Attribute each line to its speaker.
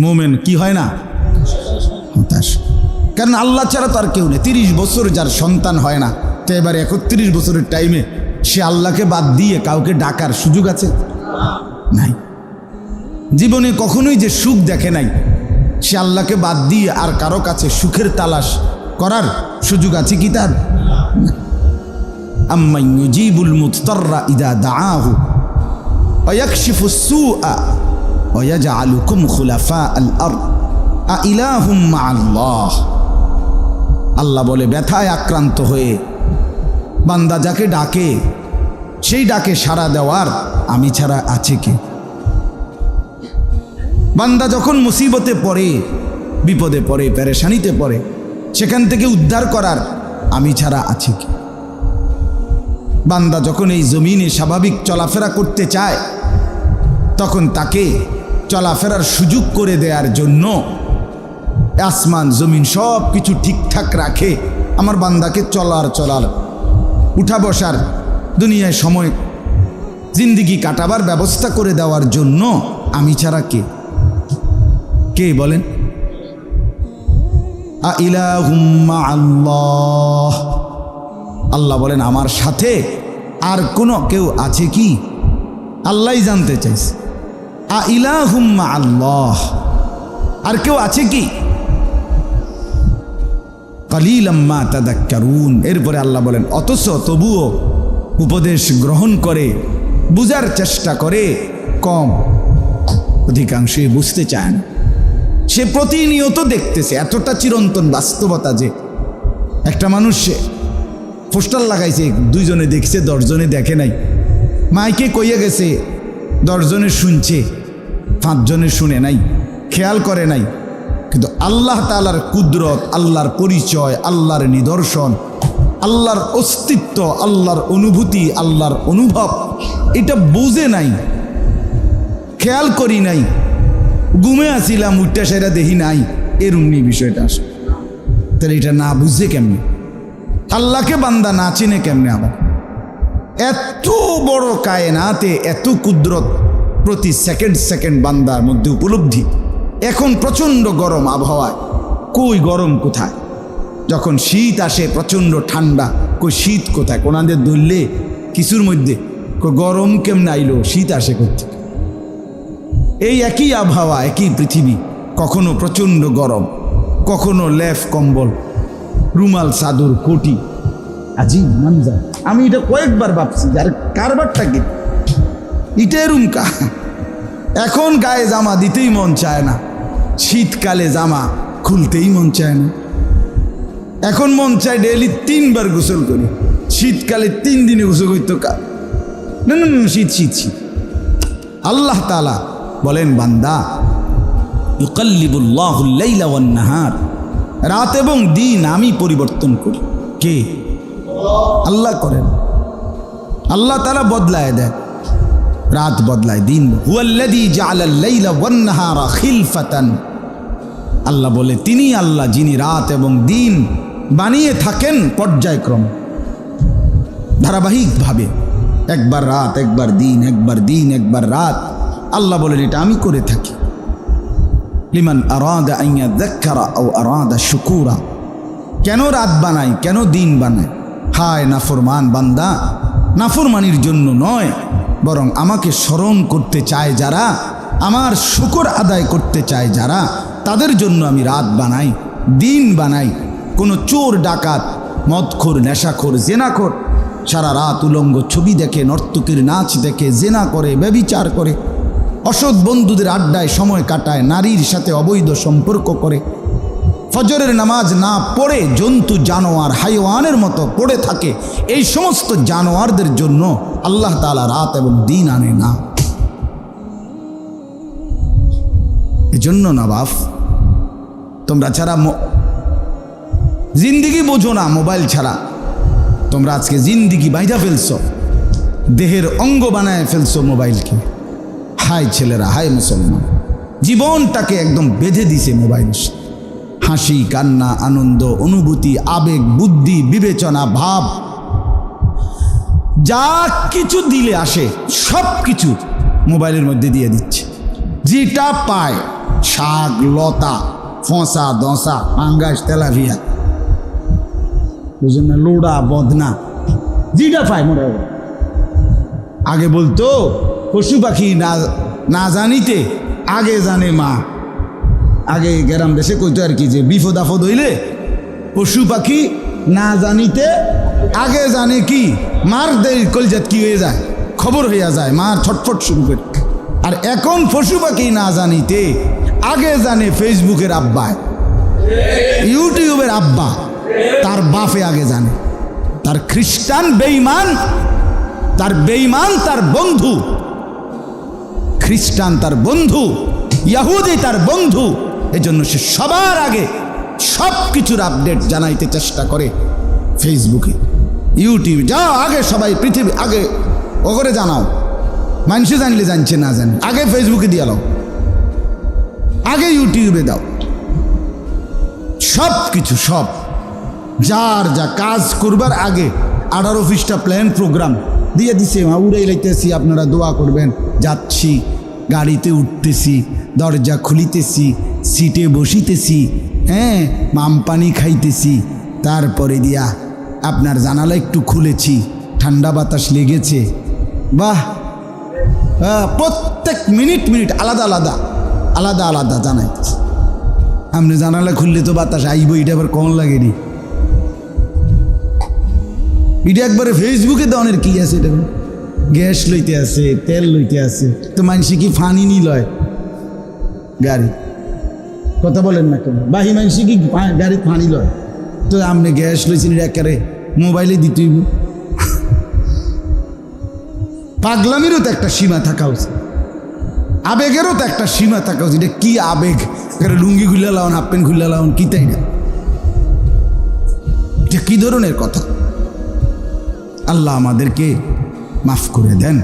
Speaker 1: মোমেন, কি হয় না? হতাশ। কারণ আল্লাহ ছাড়া তো আর কেউ নেই। তিরিশ বছর যার সন্তান হয় না, তো এবার একত্রিশ বছরের টাইমে সে আল্লাহকে বাদ দিয়ে কাউকে ডাকার সুযোগ আছে? নাই। জীবনে কখনোই যে সুখ দেখে নাই, সে আল্লাহকে বাদ দিয়ে আর কারও কাছে সুখের তালাশ করার সুযোগ আছে কি তার? আম্মাইজিবুল মুতরা ইদা দাহু অয়াকশিফু সু আ আলুকুম খুলাফা আল্লাহ বলে, ব্যথায় আক্রান্ত হয়ে বান্দা যাকে ডাকে, সেই ডাকে সাড়া দেওয়ার আমি ছাড়া আছে কি? বান্দা যখন মুসিবতে পড়ে, বিপদে পড়ে প্যারেশানিতে পড়ে, সেখান থেকে উদ্ধার করার আমি ছাড়া আছে কি? বান্দা যখন এই জমিনে স্বাভাবিক চলাফেরা করতে চায়, তখন তাকে চলাফেরার সুযোগ করে দেওয়ার জন্য আসমান, জমিন সব কিছু ঠিকঠাক রাখে। আমার বান্দাকে চলার চলার, উঠা বসার, দুনিয়ায় সময়, জিন্দিগি কাটাবার ব্যবস্থা করে দেওয়ার জন্য আমি ছাড়া কে? কে বলেন? আল্লাহ আল্লাহ বলেন, আমার সাথে আর কোনো কেউ আছে কি? আল্লাহ জানতে চাইছে। আ আল্লাহ আর কেউ আছে কি? কালিলাম্মা তাদাক্কারুন। এরপরে আল্লাহ বলেন, অথচ তবুও উপদেশ গ্রহণ করে, বুঝার চেষ্টা করে কম। অধিকাংশই বুঝতে চায় না সে প্রতিনিয়ত দেখতেছে, এতটা চিরন্তন বাস্তবতা যে একটা মানুষ সে পোস্টার লাগাইছে, দুইজনে দেখছে, দশজনে দেখে নাই। মাইকে কইয়া গেছে, দশজনে শুনছে। পাঁচজনে শুনে নাই, খেয়াল করে নাই। কিন্তু আল্লাহ তালার কুদরত, আল্লাহর পরিচয়, আল্লাহর নিদর্শন, আল্লাহর অস্তিত্ব, আল্লাহর অনুভূতি, আল্লাহর অনুভব, এটা বুঝে নাই, খেয়াল করি নাই। ঘুমে আসিলাম উঠটা সেটা দেখি নাই এরুমনি বিষয়টা আসে। তাহলে এটা না বুঝে কেমনে? আল্লাহকে বান্দা না চিনে কেমনে আবার এত বড় কায়নাতে, এত কুদরত প্রতি সেকেন্ড সেকেন্ড বান্দার মধ্যে উপলব্ধি। এখন প্রচণ্ড গরম আবহাওয়ায়। কই গরম কোথায়? যখন শীত আসে প্রচণ্ড ঠান্ডা, কই শীত কোথায়? কোনাদের ধরলে কিছুর মধ্যে? গরম কেমনে আইলো? শীত আসে করতে এই একই আবহাওয়া, একই পৃথিবী, কখনো প্রচণ্ড গরম, কখনো লেফ কম্বল, রুমাল, চাদর, কোটি। আজিব মানজা আমি এটা কয়েকবার ভাবছি, আর কারবারটা কি? এরুম কা? এখন গায়ে জামা দিতেই মন চায় না। শীতকালে জামা খুলতেই মন চায় না। এখন মন চায় ডেলি তিনবার গোসল করি। শীতকালে তিন দিনে গোসল করতো কা না না শীত শীত শীত। আল্লাহ তালা বলেন, বান্দা নাহার। রাত এবং দিন আমি পরিবর্তন করি। কে? আল্লাহ করেন। আল্লাহ তারা বদলায় দেয় রাত বদলায় দিন। আল্লাহ বলে তিনি আল্লাহ যিনি রাত এবং দিন বানিয়ে থাকেন পর্যায়ক্রম। ধারাবাহিকভাবে, একবার রাত, একবার দিন একবার দিন, একবার রাত। আল্লাহ বলেন, এটা আমি করে থাকি। লিমান আরাদা আইয়া দেখারা ও আরাদা শুকুরা। কেন রাত বানাই, কেন দিন বানাই? হায়, নাফরমান বান্দা, নাফরমানির জন্য নয়। বরং আমাকে স্মরণ করতে চায় যারা, আমার শুকর আদায় করতে চায় যারা, তাদের জন্য আমি রাত বানাই, দিন বানাই, কোনো চোর, ডাকাত, মদখোর, নেশাখোর, জেনাখোর, সারা রাত উলঙ্গ ছবি দেখে, নর্তকীর নাচ দেখে, জেনা করে, ব্যবিচার করে, অসৎ বন্ধুদের আড্ডায় সময় কাটায়, নারীর সাথে অবৈধ সম্পর্ক করে ফজরের নামাজ না পড়ে জন্তু, জানোয়ার, হাইওয়ানের মতো পড়ে থাকে, এই সমস্ত জানোয়ারদের জন্য আল্লাহ তালা রাত এবং দিন আনে না। এজন্য নবাব তোমরা ছাড়া জিন্দিগি বোঝো না মোবাইল ছাড়া। তোমরা আজকে জিন্দিগি বাইজা ফেলছো, দেহের অঙ্গ বানায় ফেলছো মোবাইলকে। হায় ছেলেরা, হায় মুসলমান, জীবনটাকে একদম বেঁধে দিছে মোবাইল। হাসি, কান্না, আনন্দ, অনুভূতি, আবেগ, বুদ্ধি, বিবেচনা, ভাব। যা কিছু দিলে আসে, সব কিছু মোবাইলের মধ্যে দিয়ে দিচ্ছে। যেটা পায়, শাক, লতা, ফসা দশা পাঙ্গাস তেলাভিয়া বুঝলেন লোড়া, বদনা, যেটা পায় মোটা আগে বলতো, পশু পাখি না না জানিতে, আগে জানে মা। আগে গ্রাম দেশে কইতো আর কি যে বিপদ হইলে পশু পাখি না জানিতে, আগে জানে কি, মার দেই কলজাত কি হয়ে যায়, খবর হইয়া যায়, মার ছটফট শুরু করে। আর এখন পশু পাখি না জানিতে, আগে জানে ফেসবুকের আব্বায় ইউটিউবের আব্বা, তার বাপে আগে জানে। তার খ্রিস্টান বেইমান তার বেইমান তার বন্ধু, খ্রিস্টান তার বন্ধু, ইয়াহুদি তার বন্ধু এজন্য সে সবার আগে সব কিছুর আপডেট জানাইতে চেষ্টা করে ফেসবুকে ইউটিউব যাও আগে সবাই পৃথিবী আগে ওগরে জানাও। মানুষে জানলে জানছে না জানি। আগে ফেসবুকে দিয়ে দাও আগে ইউটিউবে দাও। সব কিছু সব। যার যা কাজ করবার আগে আঠারো অফিসটা প্ল্যান প্রোগ্রাম দিয়ে দিছে। উড়াই লাইতেছি, আপনারা দোয়া করবেন। যাচ্ছি, গাড়িতে উঠতেছি, দরজা খুলিতেছি সিটে বসিতেছি হ্যাঁ মাম পানি খাইতেছি। তারপরে দিয়া আপনার জানালা একটু খুলেছি, ঠান্ডা বাতাস লেগেছে। বাহ! প্রত্যেক মিনিট মিনিট আলাদা আলাদা আলাদা আলাদা জানাইতেছে। আপনি জানালা খুললে তো বাতাস আইব এটা আবার কম লাগেনি? এটা একবারে ফেসবুকে দনের কি আছে এটা? গ্যাস লইতে আছে, তেল লইতে আছে। তো মানুষে কি ফানি নি লয় গাড়ি। কথা বলেন না কেন? বাহি মানুষে কি গাড়ি ফানি লয়? তো আপনি গ্যাস লইছেন এটা একেবারে মোবাইলে দিতেই পাগলামিরও তো একটা সীমা থাকা উচিত। আবেগেরও তো একটা সীমা থাকা উচিত। এটা কি আবেগ? একেবারে লুঙ্গি খুলে লাউন হাফ প্যান্ট খুলে লাউন কি তাই না? এটা কি ধরনের কথা? আল্লাহ আমাদেরকে মাফ করে দেন।